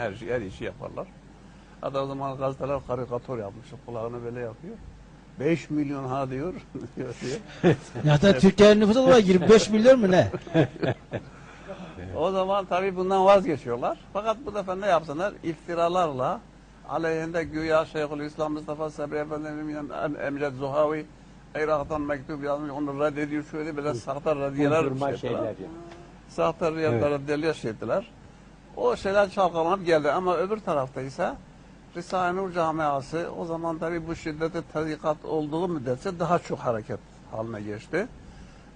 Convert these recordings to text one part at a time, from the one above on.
her şey her işi yaparlar. Hatta o zaman gazeteler karikatür yapmış. Kulağını böyle yapıyor. 5 milyon ha diyor. diyor. Zaten Türkiye'nin nüfusu da 25 milyon mu ne? O zaman tabii bundan vazgeçiyorlar. Fakat bu defa ne yapsınlar? İftiralarla aleyhinde güya Şeyhülislam Mustafa Sabri Efendi'nin Emret Zuhavi Irak'tan mektup yazmış, onu reddediyor şöyle böyle sahte radiyeler Uydurma şey şeyler yani. Sahte radiyeler radiyeli şey ettiler. O şeyler çalkalanıp geldi ama öbür tarafta ise Risale-i Nur camiası o zaman tabii bu şiddeti tarikat olduğu müddetçe daha çok hareket haline geçti.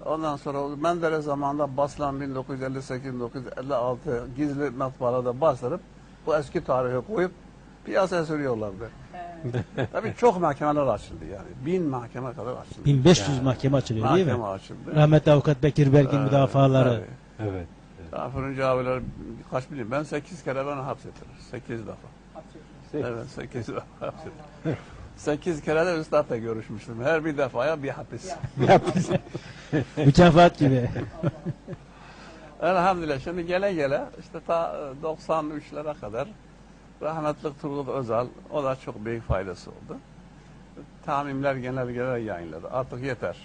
Ondan sonra Menderes zamanında basılan 1958-1956 gizli matbaada bastırıp bu eski tarihi koyup piyasaya sürüyorlardı. Tabii çok mahkemeler açıldı yani. Bin mahkeme kadar açıldı. 1500 mahkeme açılıyor değil mi? mahkeme açıldı. Rahmetli avukat Bekir Belgin Ee, müdafaları. tabii. Evet. Fırıncı abiler kaç bileyim ben 8 kere beni hapsettiler. 8 defa. Evet 8 defa hapsettiler. 8 kere de üstadla görüşmüştüm. Her bir defaya bir hapis. Mükafat gibi. Elhamdülillah şimdi gele gele işte ta e, 93'lere kadar rahmetli Turgut Özal o da çok büyük faydası oldu. Tamimler genelgeler yayınladı. Artık yeter.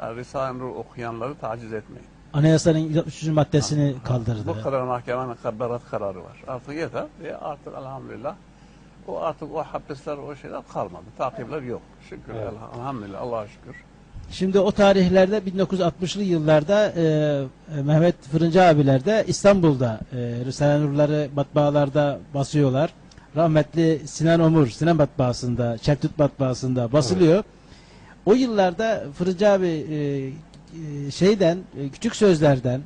Yani Risale-i Nur okuyanları taciz etmeyin. Anayasanın 163. maddesini Bu kaldırdı. kadar mahkemenin berat kararı var. Artık yeter. Ve artık elhamdülillah o artık o hapisler o şeyler kalmadı. Takipler yok. Şükür. Evet. Elhamdülillah. Allah'a şükür. Şimdi o tarihlerde 1960'lı yıllarda e, e, Mehmet Fırıncı abiler de İstanbul'da e, Risale-i Nurları matbaalarda basıyorlar. Rahmetli Sinan Omur, Sinan Matbaası'nda, Çertut Matbaası'nda basılıyor. O yıllarda Fırıncı abi e, şeyden, e, küçük sözlerden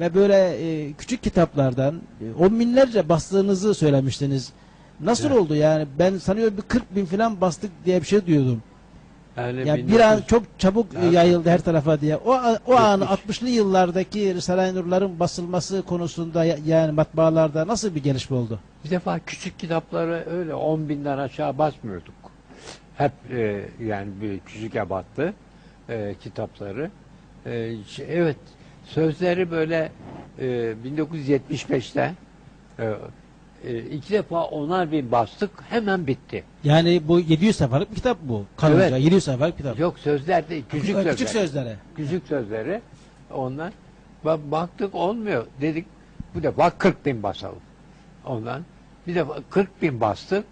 ve böyle e, küçük kitaplardan e, on binlerce bastığınızı söylemiştiniz. Nasıl Evet. oldu yani? Ben sanıyorum bir 40 bin falan bastık diye bir şey diyordum. Yani Ya bir an çok çabuk Evet. yayıldı her tarafa diye. O o an Yetmiş. 60'lı yıllardaki Risale-i Nur'ların basılması konusunda ya- yani matbaalarda nasıl bir gelişme oldu? Bir defa küçük kitapları öyle 10 binden aşağı basmıyorduk. Hep e, yani bir küçük ebattı e, kitapları. E, ş- evet sözleri böyle e, 1975'te e, e, iki defa onar bin bastık hemen bitti. Yani bu 700 sayfalık bir kitap bu. Kalınca Evet. 700 sayfalık kitap. Yok sözler değil küçük, küçük, sözler. küçük sözlere. Küçük sözleri ondan Ba- baktık olmuyor dedik bu defa 40 bin basalım ondan bir defa 40 bin bastık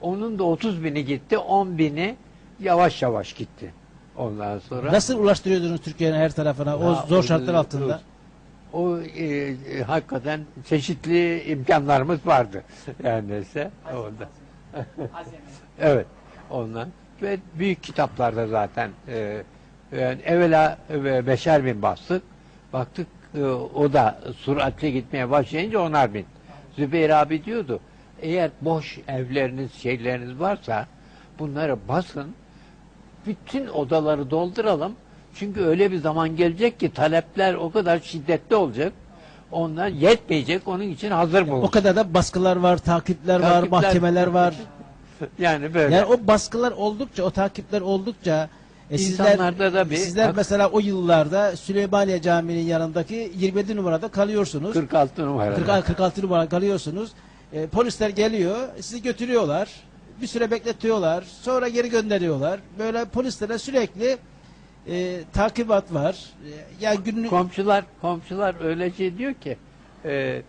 onun da 30 bini gitti 10 bini yavaş yavaş gitti ondan sonra Nasıl ulaştırıyordunuz Türkiye'nin her tarafına o Ya, zor şartlar altında? o e, e, hakikaten çeşitli imkanlarımız vardı. Yani neyse onda. evet ondan. Ve büyük kitaplarda zaten e, yani evvela e, beşer bin bastık. Baktık e, o da süratli gitmeye başlayınca onar bin. Zübeyir abi diyordu eğer boş evleriniz şeyleriniz varsa bunları basın bütün odaları dolduralım. Çünkü öyle bir zaman gelecek ki talepler o kadar şiddetli olacak. Onlar yetmeyecek. Onun için hazır O bulun. kadar da baskılar var, takipler, var, Takipler- mahkemeler var. Yani böyle. Yani o baskılar oldukça, o takipler oldukça e, sizler, İnsanlarda da bir- sizler Bak- mesela o yıllarda Süleymaniye Camii'nin yanındaki 27 numarada kalıyorsunuz. 46 numara. 40 46 numara kalıyorsunuz. E, polisler geliyor, sizi götürüyorlar. Bir süre bekletiyorlar. Sonra geri gönderiyorlar. Böyle polislere sürekli e, takibat var. E, ya günlük Komşular komşular öyle şey diyor ki e,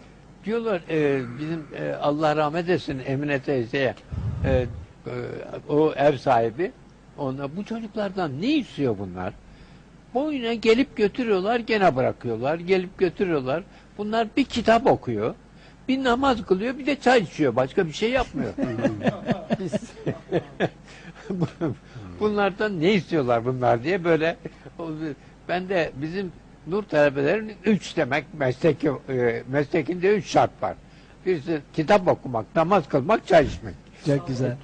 diyorlar e, bizim e, Allah rahmet etsin Emine teyzeye e, e, o ev sahibi ona bu çocuklardan ne istiyor bunlar? Boyuna gelip götürüyorlar gene bırakıyorlar gelip götürüyorlar. Bunlar bir kitap okuyor. Bir namaz kılıyor bir de çay içiyor. Başka bir şey yapmıyor. Biz- Bunlardan ne istiyorlar bunlar diye böyle ben de bizim nur talebelerinin üç demek mesleki e, meslekinde üç şart var. Birisi kitap okumak, namaz kılmak, çay içmek. Çok güzel.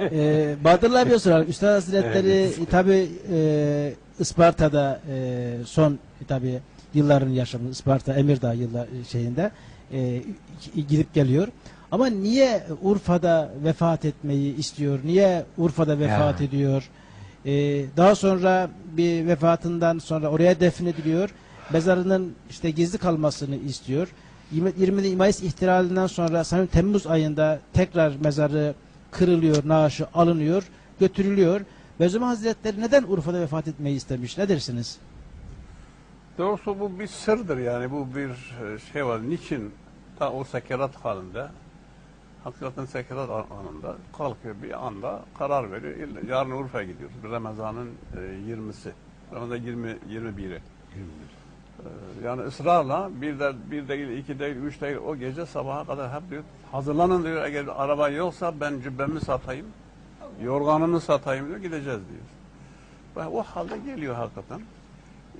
ee, Badır'la bir soralım. Üstad Hazretleri tabi e, Isparta'da e, son tabi yılların yaşamı Isparta Emirdağ yıllar şeyinde e, gidip geliyor. Ama niye Urfa'da vefat etmeyi istiyor? Niye Urfa'da vefat Ya. ediyor? E, daha sonra bir vefatından sonra oraya defnediliyor. Mezarının işte gizli kalmasını istiyor. 20 20 Mayıs ihtilalinden sonra sanırım Temmuz ayında tekrar mezarı kırılıyor, naaşı alınıyor, götürülüyor. Bediüzzaman Hazretleri neden Urfa'da vefat etmeyi istemiş? Ne dersiniz? Doğrusu bu bir sırdır yani bu bir e, şey var. Niçin ta o sekerat halinde hakikaten sekerat an- anında kalkıyor bir anda karar veriyor. Yarın Urfa'ya gidiyoruz. Ramazan'ın e, 20'si. Ramazan 20 21'i. Ee, Yani ısrarla bir de bir değil, iki değil, üç değil o gece sabaha kadar hep diyor hazırlanın diyor eğer araba yoksa ben cübbemi satayım, yorganımı satayım diyor gideceğiz diyor. Ve o halde geliyor hakikaten.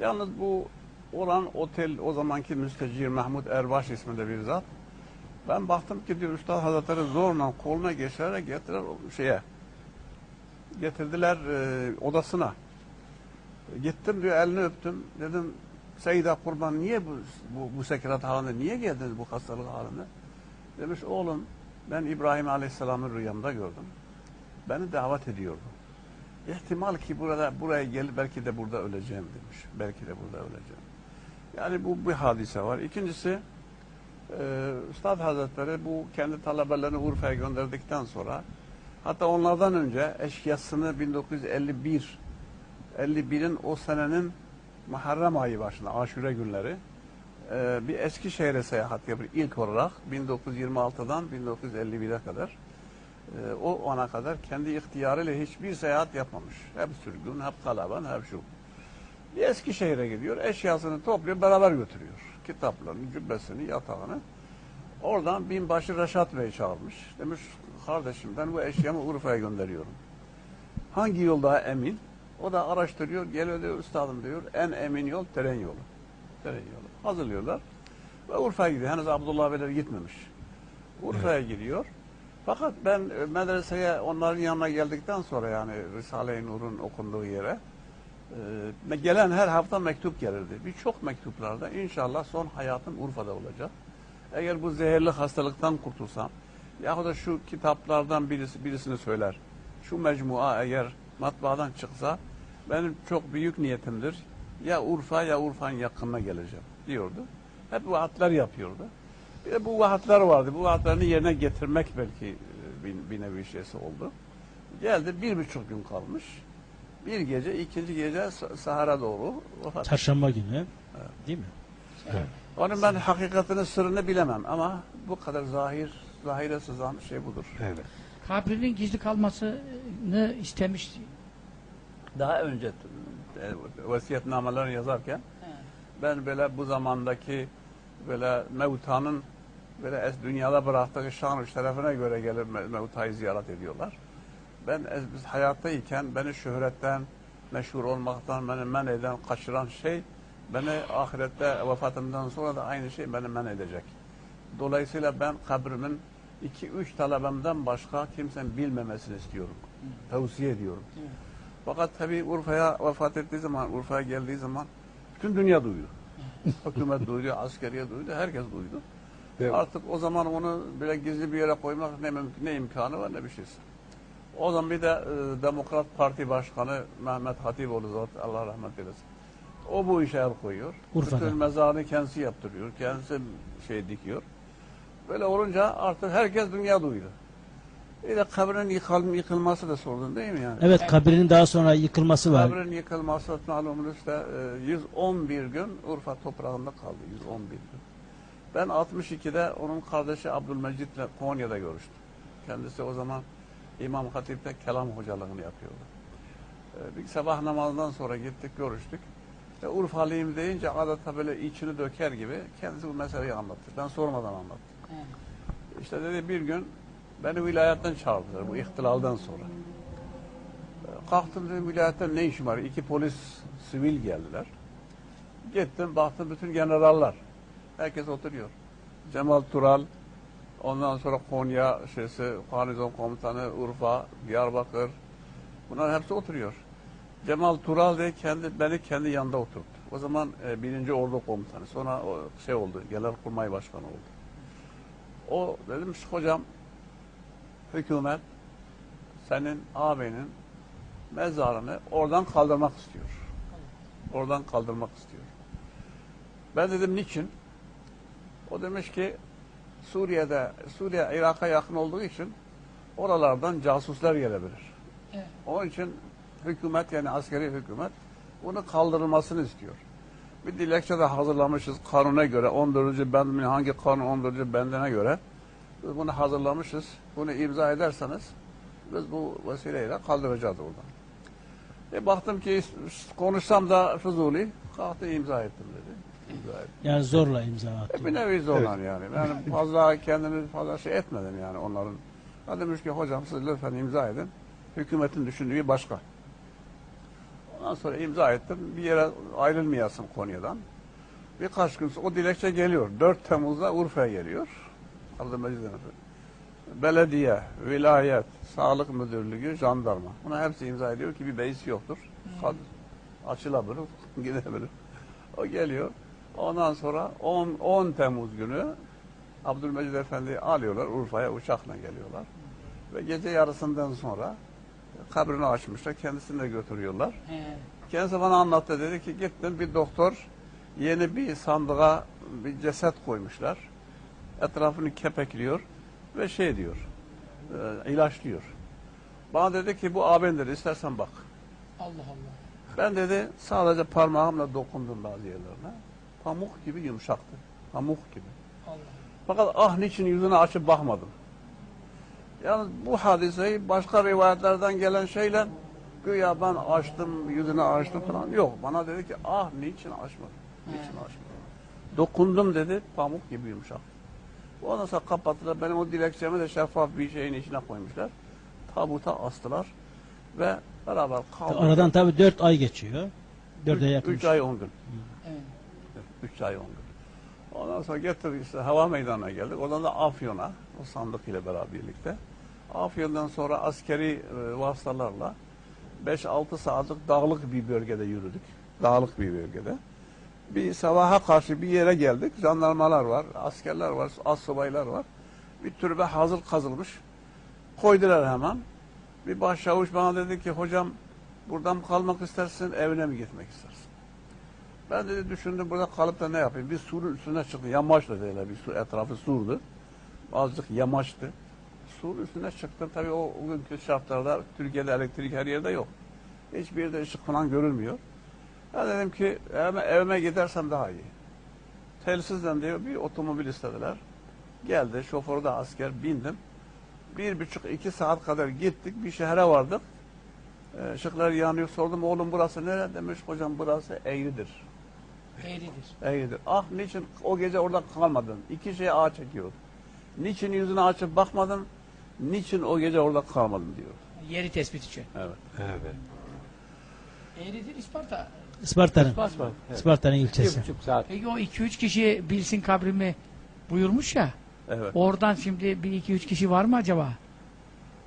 Yalnız bu olan otel o zamanki müstecir Mahmut Erbaş isminde bir zat. Ben baktım ki diyor Üstad Hazretleri zorla koluna geçirerek getirir o şeye. Getirdiler e, odasına. Gittim diyor elini öptüm. Dedim Seyda Kurban niye bu, bu, bu sekirat halinde niye geldiniz bu hastalık halinde? Demiş oğlum ben İbrahim Aleyhisselam'ı rüyamda gördüm. Beni davet ediyordu. İhtimal ki burada buraya gelip belki de burada öleceğim demiş. Belki de burada öleceğim. Yani bu bir hadise var. İkincisi e, Üstad Hazretleri bu kendi talebelerini Urfa'ya gönderdikten sonra hatta onlardan önce eşkıyasını 1951 51'in o senenin Muharrem ayı başında Aşure günleri e, bir Eskişehir'e seyahat yapıyor ilk olarak 1926'dan 1951'e kadar. E, o ana kadar kendi ihtiyarıyla hiçbir seyahat yapmamış. Hep sürgün, hep kalaban, hep şu. Bir Eskişehir'e gidiyor, eşyasını topluyor, beraber götürüyor. Kitaplarını, cübbesini, yatağını. Oradan binbaşı Reşat Bey çağırmış. Demiş, kardeşim ben bu eşyamı Urfa'ya gönderiyorum. Hangi yol daha emin? O da araştırıyor, geliyor diyor, üstadım diyor, en emin yol tren yolu. Tren yolu. Hazırlıyorlar. Ve Urfa'ya gidiyor. Henüz Abdullah Beyler gitmemiş. Urfa'ya gidiyor. Fakat ben e, medreseye onların yanına geldikten sonra yani Risale-i Nur'un okunduğu yere e, gelen her hafta mektup gelirdi. Birçok mektuplarda inşallah son hayatım Urfa'da olacak. Eğer bu zehirli hastalıktan kurtulsam yahut da şu kitaplardan birisi birisini söyler. Şu mecmua eğer matbaadan çıksa benim çok büyük niyetimdir. Ya Urfa ya Urfa'nın yakınına geleceğim diyordu. Hep vaatler yapıyordu. Bir de bu vaatler vardı. Bu vaatlerini yerine getirmek belki e, bir, bir nevi şeysi oldu. Geldi bir buçuk gün kalmış. Bir gece, ikinci gece Sa- Sahara doğru vefat. Çarşamba günü. Değil mi? Onun ben hakikatini, sırrını bilemem ama bu kadar zahir, zahire sızan şey budur. Evet. Kabrinin gizli kalmasını istemişti. Daha önce e, vasiyetnamelerini yazarken ben böyle bu zamandaki böyle mevtanın böyle es dünyada bıraktığı şan şerefine göre gelip me- mevtayı ziyaret ediyorlar. Ben biz hayattayken beni şöhretten, meşhur olmaktan beni men eden, kaçıran şey beni ahirette vefatımdan sonra da aynı şey beni men edecek. Dolayısıyla ben kabrimin iki üç talebemden başka kimsenin bilmemesini istiyorum. Tavsiye ediyorum. Fakat tabii Urfa'ya vefat ettiği zaman, Urfa'ya geldiği zaman bütün dünya duydu. Hükümet duydu, askeriye duydu, herkes duydu. Artık o zaman onu bile gizli bir yere koymak ne, mümkün, ne imkanı var ne bir şeyse. O zaman bir de e, Demokrat Parti Başkanı Mehmet Hatipoğlu zat Allah rahmet eylesin. O bu işe el koyuyor. Urfa'da. Bütün mezarını kendisi yaptırıyor. Kendisi şey dikiyor. Böyle olunca artık herkes dünya duydu. Bir de kabrin yıkıl, yıkılması da sordun değil mi yani? Evet kabrinin daha sonra yıkılması var. Kabrin yıkılması malumunuz işte e, 111 gün Urfa toprağında kaldı. 111 gün. Ben 62'de onun kardeşi Abdülmecit'le Konya'da görüştüm. Kendisi o zaman İmam Hatip'te kelam hocalığını yapıyordu. E, Bir sabah namazından sonra gittik görüştük. E, Urfalıyım deyince adeta böyle içini döker gibi kendisi bu meseleyi anlattı. Ben sormadan anlattım. İşte dedi bir gün beni vilayetten çağırdılar bu ihtilalden sonra. E, Kalktım dedim vilayetten ne işim var? İki polis sivil geldiler. Gittim baktım bütün generaller. Herkes oturuyor. Cemal Tural, ondan sonra Konya şeysi, garnizon komutanı, Urfa, Diyarbakır. Bunlar hepsi oturuyor. Cemal Tural de kendi beni kendi yanında oturttu. O zaman e, birinci ordu komutanı. Sonra o şey oldu, genelkurmay başkanı oldu. O dedim hocam hükümet senin ağabeyinin mezarını oradan kaldırmak istiyor. Oradan kaldırmak istiyor. Ben dedim niçin? O demiş ki Suriye'de, Suriye Irak'a yakın olduğu için oralardan casuslar gelebilir. Evet. Onun için hükümet yani askeri hükümet bunu kaldırılmasını istiyor. Bir dilekçe de hazırlamışız kanuna göre 14. bend hangi kanun 14. bendine göre biz bunu hazırlamışız. Bunu imza ederseniz biz bu vesileyle kaldıracağız oradan. E baktım ki konuşsam da Fuzuli kalktı imza ettim dedi. İmza ettim. Yani zorla imza attı. E bir nevi zorlan yani. Yani fazla kendimi fazla şey etmedim yani onların. Ha demiş ki hocam siz lütfen imza edin. Hükümetin düşündüğü başka. Ondan sonra imza ettim. Bir yere ayrılmayasın Konya'dan. Birkaç gün sonra o dilekçe geliyor. 4 Temmuz'da Urfa'ya geliyor. Abdülmecid. Belediye, vilayet, sağlık müdürlüğü, jandarma. Buna hepsi imza ediyor ki bir beis yoktur. Kad- Açılabilir, gidebilir. O geliyor. Ondan sonra 10, 10 Temmuz günü Abdülmecid Efendi alıyorlar Urfa'ya uçakla geliyorlar. Ve gece yarısından sonra kabrini açmışlar. Kendisini de götürüyorlar. He. Kendisi bana anlattı dedi ki gittim bir doktor yeni bir sandığa bir ceset koymuşlar. Etrafını kepekliyor ve şey diyor e, ilaçlıyor. Bana dedi ki bu abindir istersen bak. Allah Allah. Ben dedi sadece parmağımla dokundum bazı yerlerine. Pamuk gibi yumuşaktı. Pamuk gibi. Allah. Fakat ah niçin yüzünü açıp bakmadım. Yalnız bu hadiseyi başka rivayetlerden gelen şeyle güya ben açtım, yüzünü açtım falan. Yok bana dedi ki ah niçin açmadın? Niçin açmadın? Dokundum dedi pamuk gibi yumuşak. Ondan sonra kapattılar. Benim o dilekçemi de şeffaf bir şeyin içine koymuşlar. Tabuta astılar ve beraber kaldık. Aradan tabii 4 ay geçiyor. 4'e yakın. 3 ay 10 gün. Evet. 3 ay 10 gün. Ondan sonra getirdik işte hava meydanına geldik. Oradan da Afyon'a o sandık ile beraber birlikte. Afyon'dan sonra askeri e, vasıtalarla 5-6 saatlik dağlık bir bölgede yürüdük. Dağlık bir bölgede. Bir sabaha karşı bir yere geldik. Jandarmalar var, askerler var, astsubaylar var. Bir türbe hazır kazılmış. Koydular hemen. Bir başçavuş bana dedi ki hocam buradan kalmak istersin, evine mi gitmek istersin? Ben dedi düşündüm burada kalıp da ne yapayım? Bir surun üstüne çıktım. Yamaçtı öyle bir su etrafı surdu. Azıcık yamaçtı. Sur üstüne çıktım. Tabii o, o günkü şartlarda Türkiye'de elektrik her yerde yok. Hiçbir yerde ışık falan görülmüyor. Ben dedim ki evime, evime gidersem daha iyi. Telsizden diyor bir otomobil istediler. Geldi şoförü de asker bindim. Bir buçuk iki saat kadar gittik bir şehre vardık. Ee, Işıklar yanıyor sordum oğlum burası nere demiş hocam burası Eğridir. Eğridir. Eğridir. Ah niçin o gece orada kalmadın? İki şey ağa çekiyor. Niçin yüzünü açıp bakmadın? Niçin o gece orada kalmadın diyor. Yeri tespit için. Evet. Evet. Eğridir İsparta. Isparta'nın. Isparta. Isparta'nın Bir ilçesi. buçuk saat. Peki o 2-3 kişi bilsin kabrimi buyurmuş ya. Evet. Oradan şimdi bir iki üç kişi var mı acaba?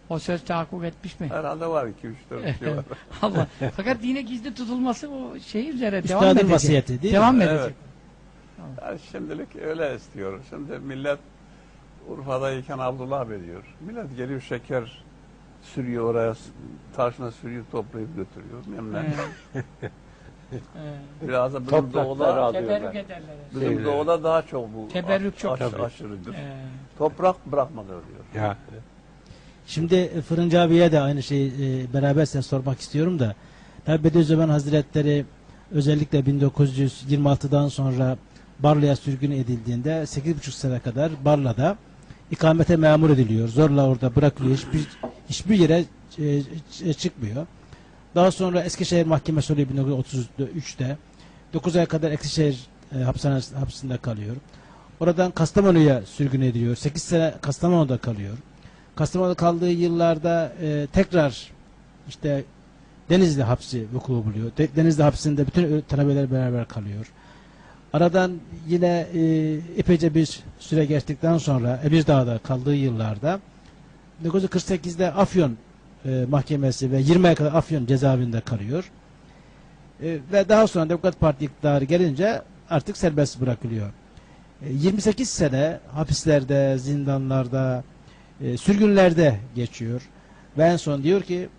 O söz tahakkuk etmiş mi? Herhalde var iki üç dört şey var. Allah. Fakat yine gizli tutulması o şey üzere devam Üstadın edecek. vasiyeti değil mi? devam Evet. edecek. Yani şimdilik öyle istiyor. Şimdi millet Urfa'dayken Abdullah abi diyor. Millet geliyor şeker sürüyor oraya taşına sürüyor toplayıp götürüyor. Evet. Evet. Biraz da bizim Toprakları doğuda, Teberrük ederler. bizim Şeyleri. doğuda daha çok bu Teberrük çok. aş- aşırıdır. Evet. Toprak bırakmadı diyor. Ya. Şimdi e, Fırıncı abiye de aynı şeyi e, beraber size sormak istiyorum da. Tabi Bediüzzaman Hazretleri özellikle 1926'dan sonra Barla'ya sürgün edildiğinde 8,5 sene kadar Barla'da ikamete memur ediliyor. Zorla orada bırakılıyor. Hiçbir, hiçbir yere e, ç- çıkmıyor. Daha sonra Eskişehir Mahkemesi oluyor 1933'te. 9 ay kadar Eskişehir e, hapishanesi, hapsinde kalıyor. Oradan Kastamonu'ya sürgün ediliyor. 8 sene Kastamonu'da kalıyor. Kastamonu'da kaldığı yıllarda e, tekrar işte Denizli hapsi vuku buluyor. De- Denizli hapsinde bütün talebeler beraber kalıyor. Aradan yine e, epeyce bir süre geçtikten sonra Ebirdağ'da kaldığı yıllarda 1948'de Afyon e, mahkemesi ve 20 ay kadar Afyon cezaevinde kalıyor. E, ve daha sonra Demokrat Parti iktidarı gelince artık serbest bırakılıyor. E, 28 sene hapislerde, zindanlarda, e, sürgünlerde geçiyor. Ve en son diyor ki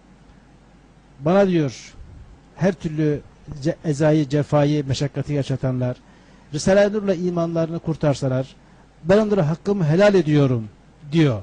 bana diyor her türlü ce- ezayı, cefayı, meşakkatı yaşatanlar Risale-i Nur'la imanlarını kurtarsalar ben onlara hakkımı helal ediyorum diyor.